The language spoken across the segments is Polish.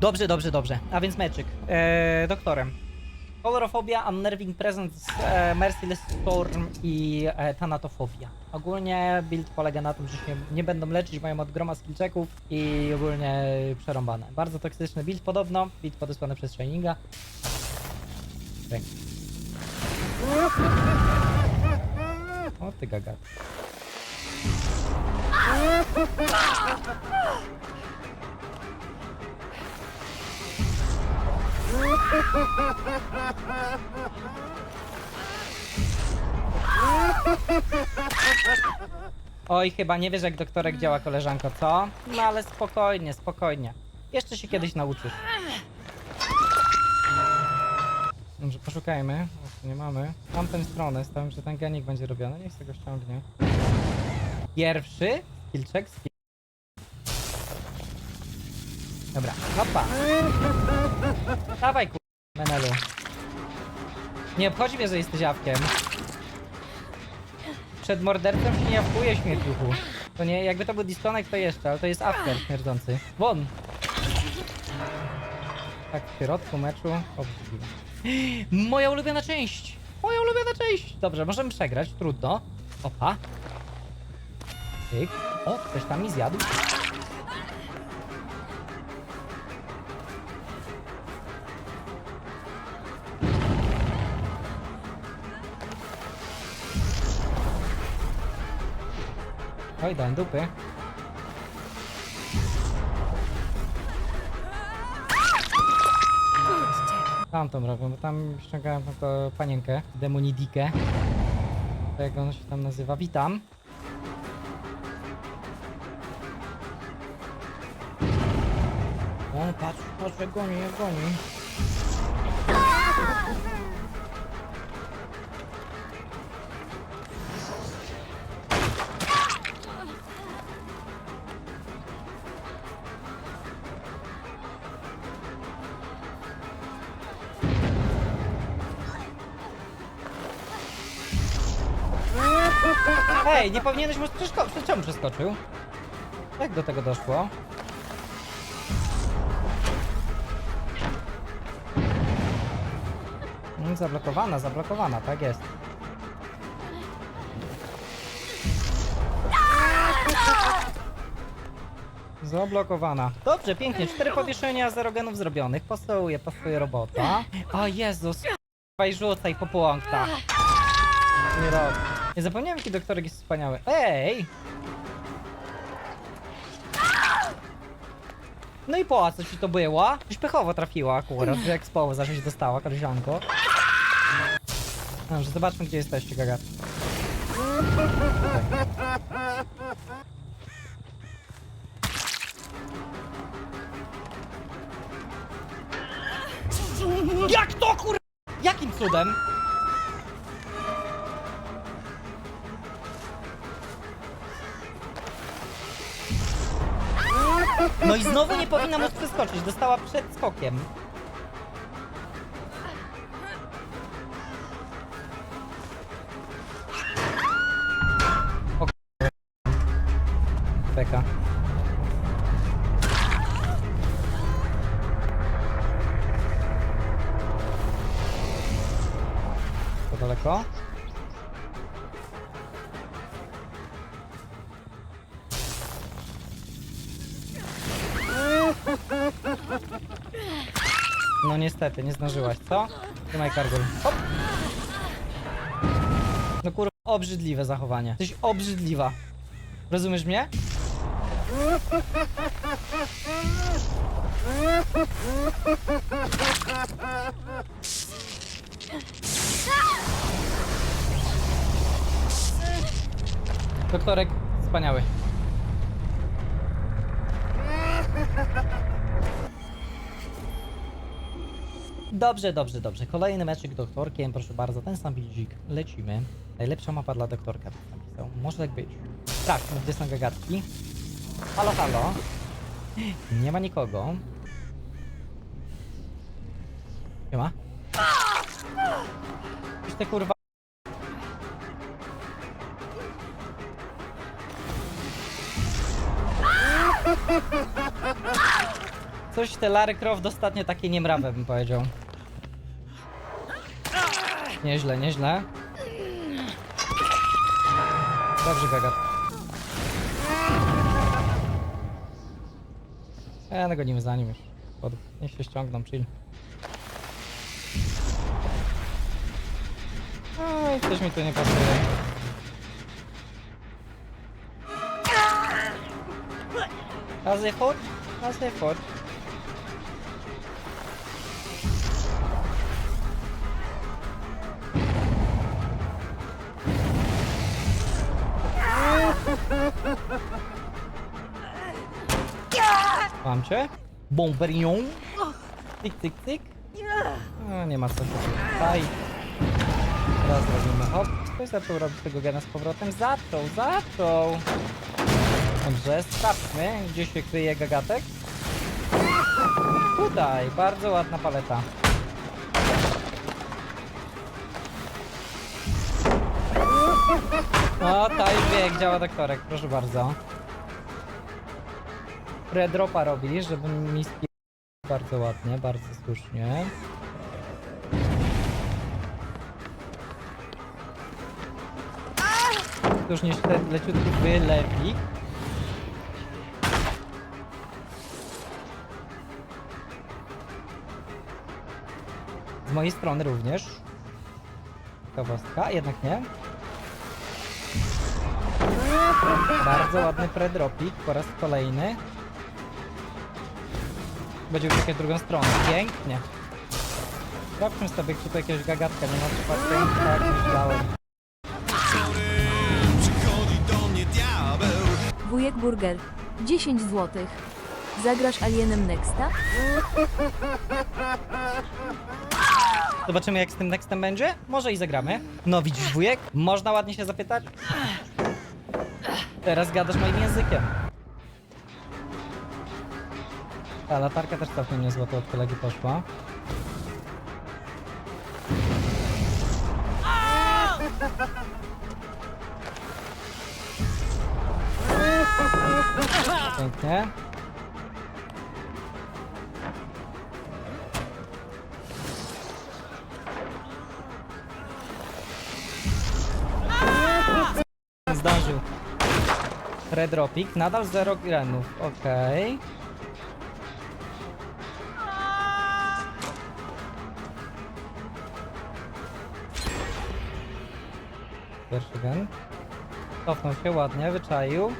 Dobrze, dobrze, dobrze. A więc meczyk. Eee, doktorem. Kolorofobia, Unnerving Presence, e, Merciless Storm i e. Ogólnie build polega na tym, że się nie będą leczyć, mają od groma skillchecków i ogólnie przerąbane. Bardzo toksyczny build podobno, build podesłany przez. Okej. O ty gaga. Oj, chyba nie wiesz jak doktorek działa, koleżanko, co? No ale spokojnie, spokojnie. Jeszcze się kiedyś nauczysz. Dobrze, poszukajmy. Tu nie mamy. Tamtą stronę, stawiam, że ten genik będzie robiony. Niech sobie go ściągnie. Pierwszy. Skillcheck. Skill. Dobra, hopa. Dawaj, ku... Menelu. Nie obchodzi mnie, że jesteś jawkiem. Przed mordercą się nie jawkuje śmierciuchu. To nie, jakby to był disconnect to jeszcze, ale to jest after śmierdzący. Won! Tak, w środku meczu. Obrzydliwe. Moja ulubiona część! Moja ulubiona część! Dobrze, możemy przegrać, trudno. Opa. Tyk. O, ktoś tam mi zjadł. Oj, dałem dupy. Tam to robię, bo tam ściągałem tylko panienkę, demonidikę. To jak ona się tam nazywa. Witam. O, patrz, patrz, goni, goni. Hej, nie powinieneś mu przeskoczyć. Czemu przeskoczył? Jak do tego doszło? Mm, Zablokowana, zablokowana, tak jest. Zablokowana. Dobrze, pięknie. Cztery powieszenia, zero genów zrobionych. Pasuje, pasuje robota. O Jezus, i rzucaj po punktach. Nie robię. Nie zapomniałem, jaki doktorek jest wspaniały. Ej! No i po co ci to było? Coś pechowo trafiła akurat, że jak z połu zawsze się dostała, koleżanko. Dobrze, zobaczmy, gdzie jesteście, gaga. Jak to kur... Jakim cudem? No i znowu nie powinna móc przeskoczyć, dostała przed skokiem. O. To daleko? Niestety, nie zdążyłaś, co? Trzymaj kargul. Hop! No kurwa, obrzydliwe zachowanie. Jesteś obrzydliwa. Rozumiesz mnie? Doktorek, wspaniały. Dobrze, dobrze, dobrze. Kolejny meczyk doktorkiem, proszę bardzo, ten sam bildzik. Lecimy. Najlepsza mapa dla doktorka, tak napisał. Może tak być. Tak, gdzie są gagatki? Halo, halo. Nie ma nikogo. Nie ma? Już te kurwa... Coś te Lara Croft ostatnio takie niemrawe bym powiedział. Nieźle, nieźle. Dobrze, Gagat. E, nagonimy za nim już. Pod... Niech się ściągną, chill. Oj, coś mi tu nie pasuje. Razy chodź, razy chodź. Mam cię? Bomberion? Tyk, tyk, tyk. Nie ma co tutaj. Teraz robimy hop. Ktoś zaczął robić tego gena z powrotem. Zaczął, zaczął. Dobrze, sprawdźmy, gdzie się kryje gagatek. Tutaj, bardzo ładna paleta. O, ta już wie jak działa doktorek, proszę bardzo. Redropa robi, żeby mi. Bardzo ładnie, bardzo słusznie. Już niestety leciutki wylewik. Z mojej strony również. Ciekawostka, jednak nie. Bardzo ładny predropik po raz kolejny. Będzie uciekać w drugą stronę. Pięknie. Sprawdźmy sobie, czy tu jakiegoś gagatka nie ma przypadkiem. Tak, myślałem. Przychodzi do mnie diabeł Wujek Burger. 10 zł. Zagrasz Alienem Nexta? Zobaczymy jak z tym nextem będzie. Może i zagramy. No widzisz wujek? Można ładnie się zapytać? Teraz gadasz moim językiem. Ta latarka też całkiem niezła to od kolegi poszła. Pięknie. Zdążył. Redropik, nadal 0 grenów, okej. Pierwszy gen. Cofnął się ładnie, wyczaił.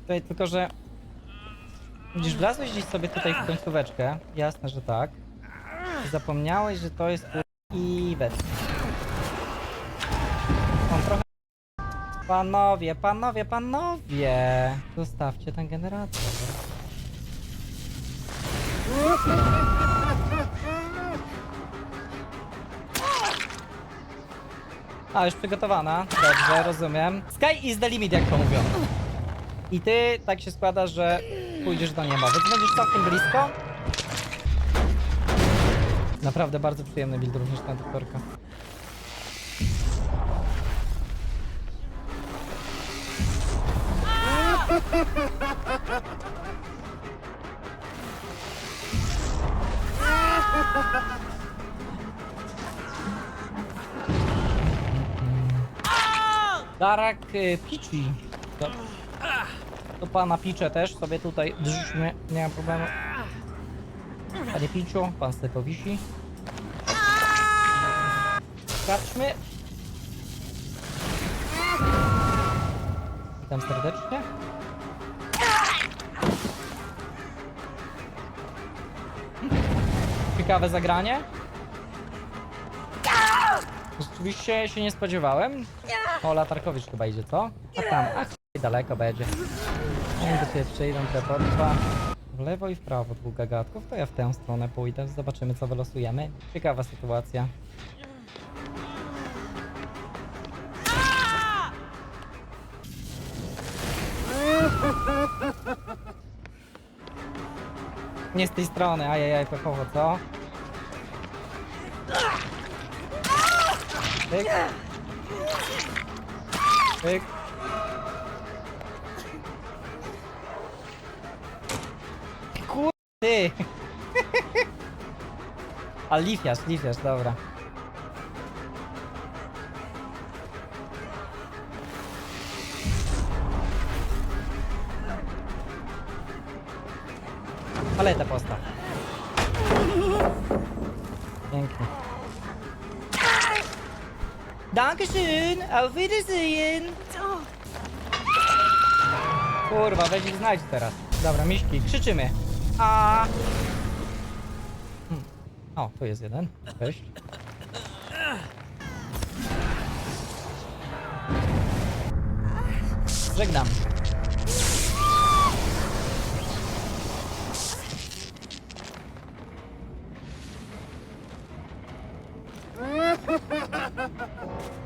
Tutaj tylko, że... Widzisz, wlazłeś gdzieś sobie tutaj w końcóweczkę. Jasne, że tak. I zapomniałeś, że to jest. On trochę... Panowie, panowie, panowie! Zostawcie ten generator. A, już przygotowana. Dobrze, rozumiem. Sky is the limit, jak to mówią. I ty tak się składa, że pójdziesz do nieba, więc będziesz całkiem blisko. Naprawdę bardzo przyjemny build również na doktorka. Darak y, Pichi. Do, do pana Picze też sobie tutaj drżmy, nie ma problemu. Panie Piciu, pan Stepo wisi. Skaczmy. Witam serdecznie. Ciekawe zagranie. Rzeczywiście się nie spodziewałem. O, latarkowicz chyba idzie, co? A tam, a chuj, daleko będzie. Jak do ciebie przyjdą te potrwa. W lewo i w prawo dwóch gagatków, to ja w tę stronę pójdę. Zobaczymy co wylosujemy. Ciekawa sytuacja. Nie z tej strony, ajajaj, pechowo, co? Pyk. Pyk. Kur... Ty! A lifiasz, lifiasz, dobra. Paleta. Pięknie. Dankeschön, auf Wiedersehen. Kurwa, weź ich znajdź teraz. Dobra, miśki, krzyczymy. A. Hmm. O, tu jest jeden. Cześć. Żegnam.